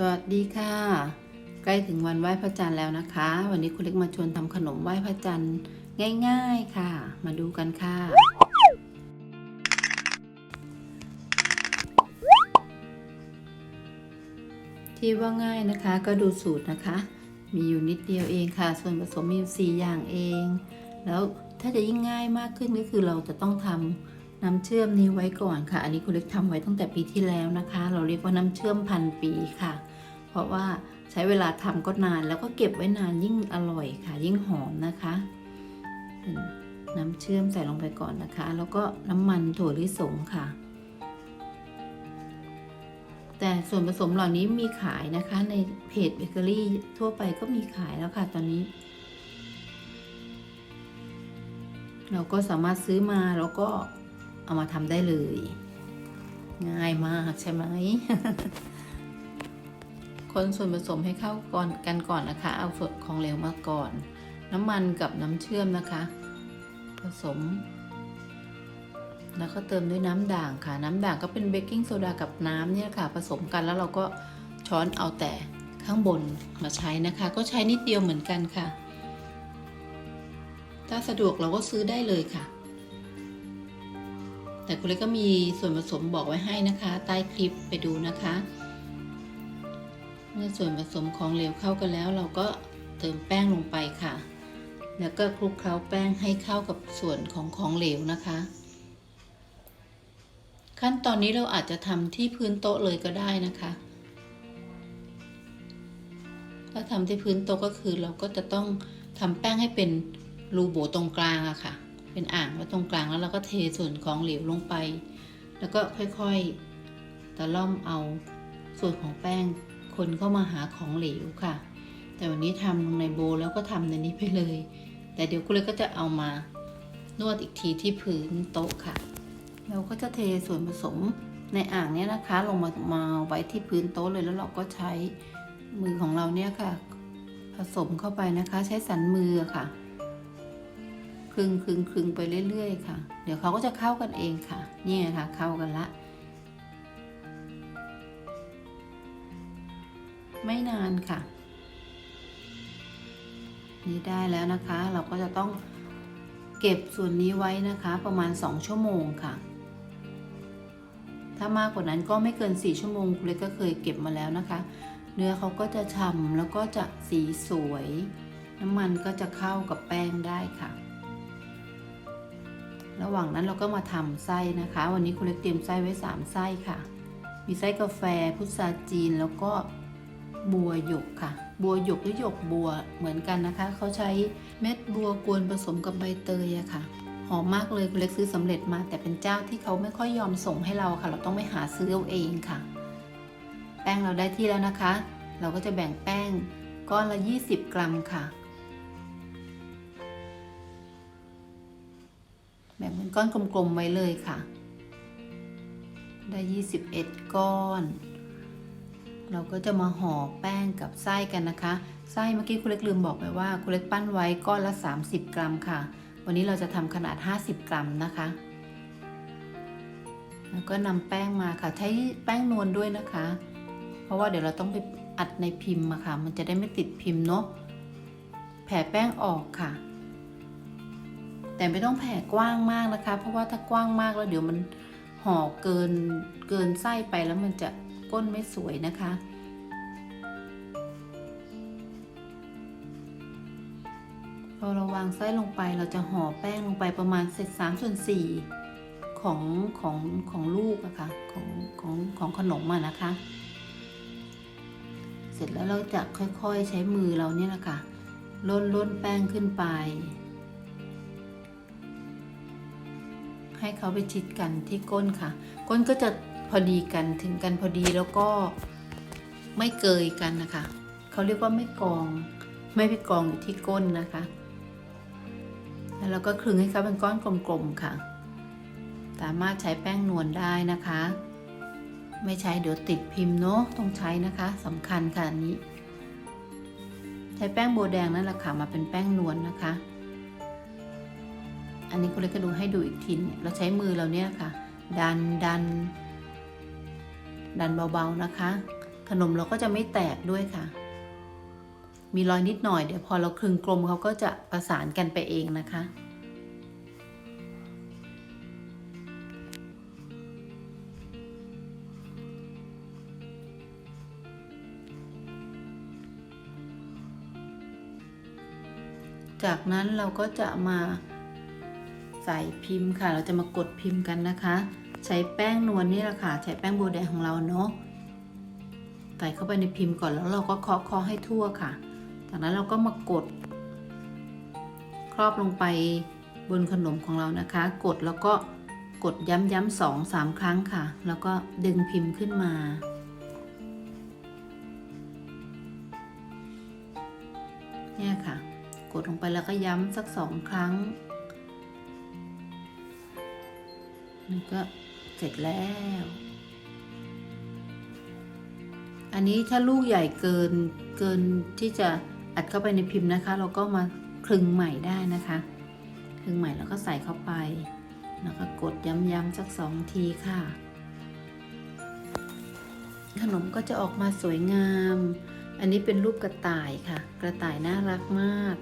สวัสดีค่ะ ใกล้ถึงวันไหว้พระจันทร์แล้วนะคะ วันนี้คุณเล็กมาชวนทำขนมไหว้พระจันทร์ง่าย ๆค่ะ มาดูกันค่ะ ที่ว่าง่ายนะคะก็ดูสูตรนะคะ มีอยู่นิดเดียวเองค่ะ ส่วนผสมมีอยู่สี่อย่างเอง แล้วถ้าจะยิ่งง่ายมากขึ้นก็คือเราจะต้องทำน้ำเชื่อมนี้ไว้ก่อนค่ะ อันนี้คุณเล็กทำไว้ตั้งแต่ปีที่แล้วนะคะ เราเรียกว่าน้ำเชื่อมพันปีค่ะ ราะว่าใช้เวลาทำก็นานแล้วก็เก็บไว้นานยิ่งอร่อยค่ะ ยิ่งหอมนะคะนน้ำเชื่อมใส่ลงไปก่อนนะคะ แล้วก็น้ำมันถั่วลิสงค่ะ แต่ส่วนผสมเหล่านี้มีขายนะคะ ในเพจเบเกอรี่ทั่วไปก็มีขายแล้วค่ะตอนนี้ เราก็สามารถซื้อมาแล้วก็เอามาทำได้เลย ง่ายมากใช่ไหม คนส่วนผสมให้เข้าก่อนกันก่อนนะคะ เอาส่วนของเหลวมาก่อน น้ำมันกับน้ำเชื่อมนะคะ ผสม แล้วก็เติมด้วยน้ำด่างค่ะ น้ำด่างก็เป็นเบกกิ้งโซดากับน้ำเนี่ยค่ะ ผสมกันแล้วเราก็ช้อนเอาแต่ข้างบนมาใช้นะคะ ก็ใช้นิดเดียวเหมือนกันค่ะ ถ้าสะดวกเราก็ซื้อได้เลยค่ะ แต่คุณเล็กก็มีส่วนผสมบอกไว้ให้นะคะ ใต้คลิปไปดูนะคะ เมื่อส่วนผสมของเหลวเข้ากันแล้ว เราก็เติมแป้งลงไปค่ะ แล้วก็คลุกเคล้าแป้งให้เข้ากับส่วนของของเหลวนะคะ ขั้นตอนนี้เราอาจจะทำที่พื้นโต๊ะเลยก็ได้นะคะถ้าทำที่พื้นโต๊ะก็คือเราก็จะต้องทำแป้งให้เป็นรูโบตรงกลางอะค่ะ เป็นอ่างไว้ตรงกลางแล้วเราก็เทส่วนของเหลวลงไป แล้วก็ค่อยๆตะล่อมเอาส่วนของแป้ง คนเข้ามาหาของเหลวค่ะ แต่วันนี้ทำลงในโบว์แล้วก็ทำในนี้ไปเลย แต่เดี๋ยวคุเลยก็จะเอามานวดอีกทีที่พื้นโต๊ะค่ะ เราก็จะเทส่วนผสมในอ่างเนี้ยนะคะ ลงมามาไว้ที่พื้นโต๊ะเลยแล้วเราก็ใช้มือของเราเนี่ยค่ะ ผสมเข้าไปนะคะ ใช้สันมือค่ะคลึงคลึงคลึงไปเรื่อยๆค่ะ เดี๋ยวเขาก็จะเข้ากันเองค่ะ เนี่ยค่ะเข้ากันละ ไม่นานค่ะ นี่ได้แล้วนะคะ เราก็จะต้องเก็บส่วนนี้ไว้นะคะ ประมาณ 2 ชั่วโมงค่ะ ถ้ามากกว่านั้นก็ไม่เกิน 4 ชั่วโมงคุณเล็กก็เคยเก็บมาแล้วนะคะ เนื้อเขาก็จะฉ่ำแล้วก็จะสีสวย น้ำมันก็จะเข้ากับแป้งได้ค่ะ ระหว่างนั้นเราก็มาทำไส้นะคะ วันนี้คุณเล็กเตรียมไส้ไว้ 3 ไส้ค่ะ มีไส้กาแฟพุทราจีนแล้วก็ บัวหยกค่ะ บัวหยกหรือหยกบัวเหมือนกันนะคะ เขาใช้เม็ดบัวกวนผสมกับใบเตยอะค่ะ หอมมากเลยคุณเล็กซื้อสำเร็จมาแต่เป็นเจ้าที่เขาไม่ค่อยยอมส่งให้เราค่ะ เราต้องไปหาซื้อเอาเองค่ะ แป้งเราได้ที่แล้วนะคะ เราก็จะแบ่งแป้งก้อนละ 20 กรัมค่ะ แบ่งเป็นก้อนกลมๆไว้เลยค่ะ ได้ 21 ก้อน เราก็จะมาห่อแป้งกับไส้กันนะคะ ไส้เมื่อกี้คุณเล็กลืมบอกไปว่าคุณเล็กปั้นไว้ก้อนละ 30 กรัมค่ะ วันนี้เราจะทำขนาด 50 กรัมนะคะ แล้วก็นำแป้งมาค่ะใช้แป้งนวลด้วยนะคะ เพราะว่าเดี๋ยวเราต้องไปอัดในพิมพ์อะค่ะ มันจะได้ไม่ติดพิมพ์เนาะแผ่แป้งออกค่ะ แต่ไม่ต้องแผ่กว้างมากนะคะ เพราะว่าถ้ากว้างมากแล้วเดี๋ยวมันห่อเกินเกินไส้ไปแล้วมันจะ ก้นไม่สวยนะคะ พอเราวางไส้ลงไปเราจะห่อแป้งลงไปประมาณเศษสามส่วนสี่ของของของลูกอะคะ่ะของของของขนมอะนะคะ เสร็จแล้วเราจะค่อยๆใช้มือเราเนี่ยนะคะล้นล้นแป้งขึ้นไป ให้เขาไปชิดกันที่ก้นค่ะ ก้นก็จะ พอดีกันถึงกันพอดีแล้วก็ไม่เกยกันนะคะเขาเรียกว่าไม่กอง ไม่ไปกองอยู่ที่ก้นนะคะ แล้วเราก็คลึงให้เขาเป็นก้อนกลมๆค่ะ สามารถใช้แป้งนวลได้นะคะ ไม่ใช้เดี๋ยวติดพิมพ์เนาะต้องใช้นะคะสำคัญค่ะอันนี้ ใช้แป้งโบแดงนั่นแหละค่ะมาเป็นแป้งนวลนะคะ อันนี้คุณเล็กก็ดูให้ดูอีกทีเราใช้มือเราเนี่ยค่ะ ดันดัน ดันเบาๆนะคะ ขนมเราก็จะไม่แตกด้วยค่ะ มีรอยนิดหน่อยเดี๋ยวพอเราคลึงกลมเขาก็จะประสานกันไปเองนะคะจากนั้นเราก็จะมาใส่พิมพ์ค่ะ เราจะมากดพิมพ์กันนะคะ ใช้แป้งนวลนี่แหละค่ะ ใช้แป้งโบแดงของเราเนาะใส่เข้าไปในพิมพ์ก่อนแล้วเราก็เคาะเคาะให้ทั่วค่ะ จากนั้นเราก็มากด ครอบลงไปบนขนมของเรานะคะ กดแล้วก็กดย้ำย้ำสองสามครั้งค่ะ แล้วก็ดึงพิมพ์ขึ้นมา เนี่ยค่ะ กดลงไปแล้วก็ย้ำสักสองครั้งนี่ก็ เสร็จแล้ว อันนี้ถ้าลูกใหญ่เกินเกินที่จะอัดเข้าไปในพิมพ์นะคะ เราก็มาคลึงใหม่ได้นะคะคลึงใหม่แล้วก็ใส่เข้าไป แล้วก็กดย้ำๆสักสองทีค่ะ ขนมก็จะออกมาสวยงาม อันนี้เป็นรูปกระต่ายค่ะ กระต่ายน่ารักมาก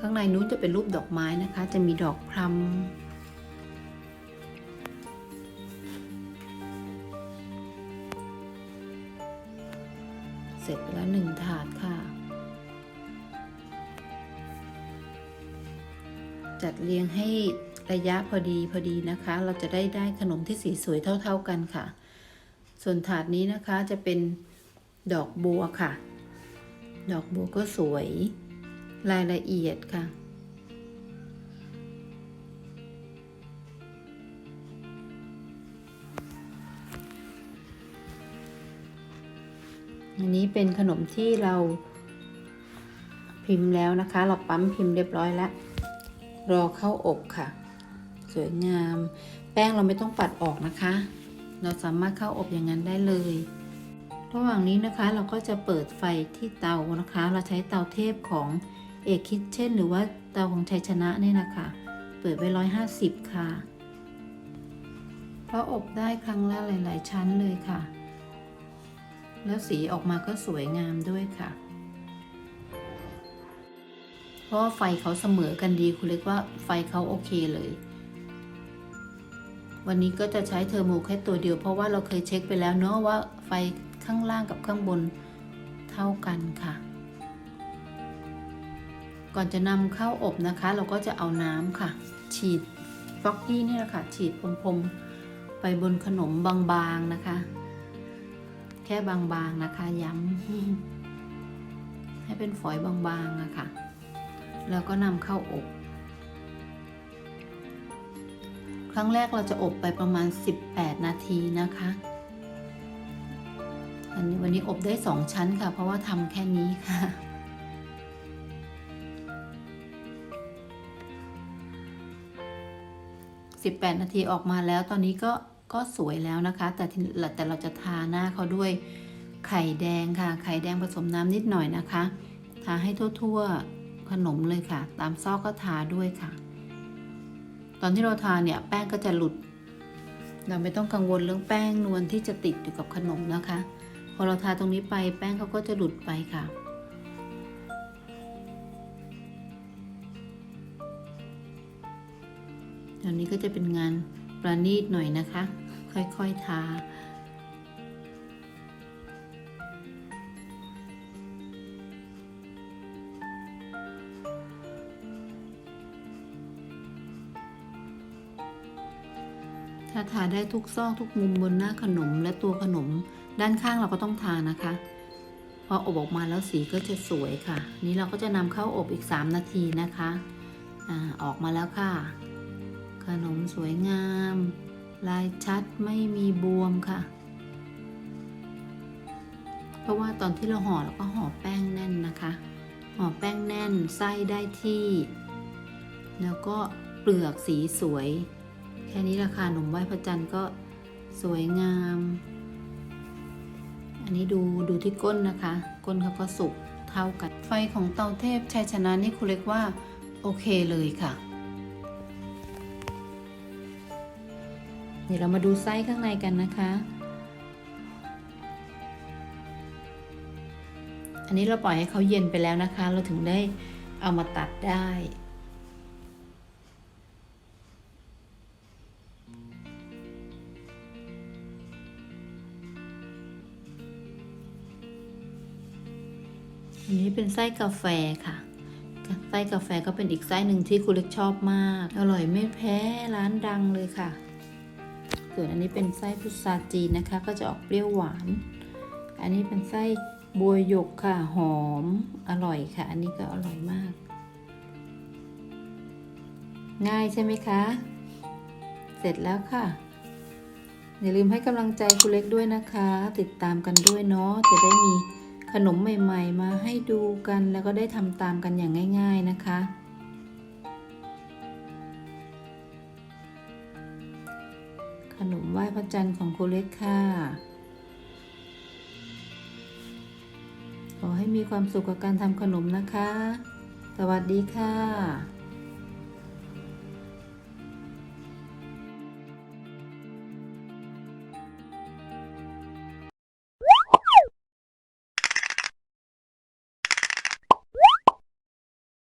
ข้างในนู้นจะเป็นรูปดอกไม้นะคะ จะมีดอกพลัมเสร็จไปแล้วหนึ่งถาดค่ะ จัดเรียงให้ระยะพอดีพอดีนะคะ เราจะได้ได้ขนมที่สีสวยเท่า ๆกันค่ะ ส่วนถาดนี้นะคะจะเป็นดอกบัวค่ะ ดอกบัวก็สวย รายละเอียดค่ะ อันนี้เป็นขนมที่เราพิมพ์แล้วนะคะ เราปั๊มพิมพ์เรียบร้อยแล้ว รอเข้าอบค่ะ สวยงาม แป้งเราไม่ต้องปัดออกนะคะ เราสามารถเข้าอบอย่างนั้นได้เลยระหว่างนี้นะคะเราก็จะเปิดไฟที่เตานะคะ เราใช้เตาเทพของ เอกคิดเช่นหรือว่าเตาของชัยชนะเนี่ยนะคะ เปิดไว้ร้อยห้าสิบค่ะ เพราะอบได้ครั้งละหลาย ๆ ชั้นเลยค่ะ แล้วสีออกมาก็สวยงามด้วยค่ะ เพราะไฟเขาเสมอกันดีคุณเล็กว่าไฟเขาโอเคเลย วันนี้ก็จะใช้เทอร์โมแค่ตัวเดียว เพราะว่าเราเคยเช็คไปแล้วเนาะว่าไฟข้างล่างกับข้างบนเท่ากันค่ะ ก่อนจะนำเข้าอบนะคะ เราก็จะเอาน้ำค่ะ ฉีดฟอกกี้นี่แหละค่ะ ฉีดพรมๆ ไปบนขนมบางๆนะคะ แค่บางๆนะคะย้ำให้เป็นฝอยบางๆอะค่ะแล้วก็นำเข้าอบ ครั้งแรกเราจะอบไปประมาณ 18 นาทีนะคะ อันนี้วันนี้อบได้ 2 ชั้นค่ะ เพราะว่าทำแค่นี้ค่ะ 18 นาทีออกมาแล้วตอนนี้ก็ก็สวยแล้วนะคะ แต่แต่เราจะทาหน้าเขาด้วยไข่แดงค่ะ ไข่แดงผสมน้ำนิดหน่อยนะคะ ทาให้ทั่วๆขนมเลยค่ะ ตามซอกก็ทาด้วยค่ะ ตอนที่เราทาเนี่ยแป้งก็จะหลุด เราไม่ต้องกังวลเรื่องแป้งนวลที่จะติดอยู่กับขนมนะคะ พอเราทาตรงนี้ไปแป้งเขาก็จะหลุดไปค่ะ ตอนนี้ก็จะเป็นงานประณีตหน่อยนะคะ ค่อยๆทาถ้าทาได้ทุกซอกทุกมุมบนหน้าขนมและตัวขนม ด้านข้างเราก็ต้องทานะคะ พออบออกมาแล้วสีก็จะสวยค่ะ นี้เราก็จะนำเข้าอบอีก 3 นาทีนะคะอาออกมาแล้วค่ะ ขนมสวยงาม ลายชัดไม่มีบวมค่ะ เพราะว่าตอนที่เราห่อเราก็ห่อแป้งแน่นนะคะ ห่อแป้งแน่นไส้ได้ที่ แล้วก็เปลือกสีสวย แค่นี้ราคาหนมไหว้พระจันทร์ก็สวยงาม อันนี้ดูดูที่ก้นนะคะ ก้นเขาก็สุกเท่ากัน ไฟของเตาเทพชัยชนะนี่คุณเล็กว่าโอเคเลยค่ะ ดี๋ยวเรามาดูไส้ข้างในกันนะคะ อันนี้เราปล่อยให้เขาเย็นไปแล้วนะคะ เราถึงได้เอามาตัดได้อันนี้เป็นไส้กาแฟค่ะ ไส้กาแฟก็เป็นอีกไส้หนึ่งที่คุณเล็กชอบมาก อร่อยไม่แพ้ร้านดังเลยค่ะ ส่วนอันนี้เป็นไส้พุทราจีนนะคะ ก็จะออกเปรี้ยวหวาน อันนี้เป็นไส้บัวหยกค่ะ หอม อร่อยค่ะ อันนี้ก็อร่อยมาก ง่ายใช่ไหมคะ เสร็จแล้วค่ะ อย่าลืมให้กำลังใจคุณเล็กด้วยนะคะ ติดตามกันด้วยเนาะ จะได้มีขนมใหม่ ๆ มาให้ดูกัน แล้วก็ได้ทำตามกันอย่างง่าย ๆนะคะ ขนมไหว้พระจันทร์ของครูเล็กค่ะ ขอให้มีความสุขกับการทำขนมนะคะ สวัสดีค่ะ